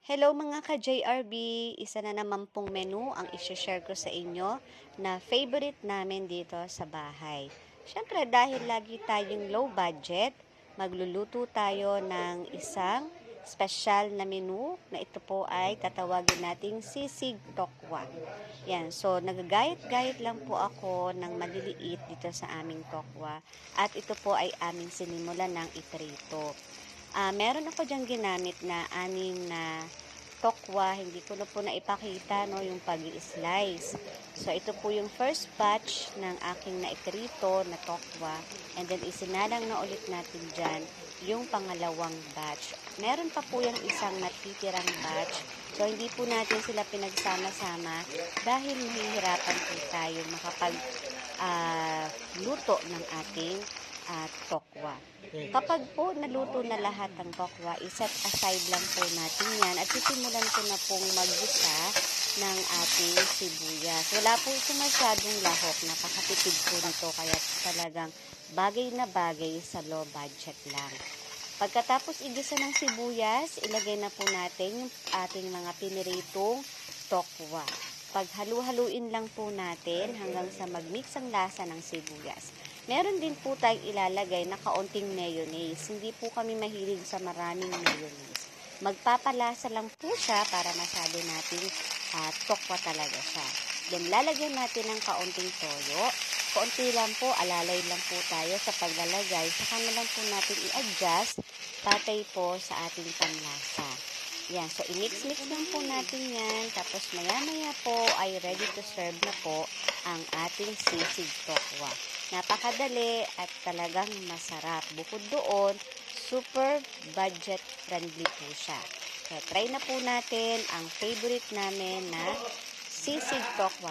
Hello mga ka-JRB! Isa na naman pong menu ang isi-share ko sa inyo na favorite namin dito sa bahay. Siyempre dahil lagi tayong low budget, magluluto tayo ng isang special na menu na ito po ay tatawagin nating sisig tokwa. Yan, so nagagayat-gayat lang po ako ng maliliit dito sa aming tokwa at ito po ay aming sinimulan ng iprito. Ah, meron ako diyang ginamit na anim na tokwa, hindi ko na po naipakita no, yung pag slice So, ito po yung first batch ng aking naikrito na tokwa. And then, isinalang na ulit natin dyan yung pangalawang batch. Meron pa po yung isang natitirang batch. So, hindi po natin sila pinagsama-sama dahil mahihirapan po tayo makapag ah, luto ng ating ah, tokwa. Kapag po naluto na lahat ng tokwa, iset aside lang po natin yan at sisimulan ko na pong maggisa ng ating sibuyas. Wala po ito masyadong lahok, napakatipid po nito kaya talagang bagay na bagay sa low budget lang. Pagkatapos igisa ng sibuyas, ilagay na po natin yung ating mga piniritong tokwa. Paghalu-haluin lang po natin hanggang sa magmix ang lasa ng sibuyas. Meron din po tayong ilalagay na kaunting mayonnaise. Hindi po kami mahilig sa maraming mayonnaise. Magpapalasa lang po siya para masabi natin uh, tokwa talaga siya. Then lalagyan natin ng kaunting toyo. Kaunti lang po, alalay lang po tayo sa paglalagay. Saka na lang po natin i-adjust patay po sa ating panlasa. Yan, so i-mix-mix lang po natin yan. Tapos maya-maya po ay ready to serve na po ang ating sisig tokwa. Napakadali at talagang masarap. Bukod doon, super budget friendly po siya. So, try na po natin ang favorite namin na sisig tokwa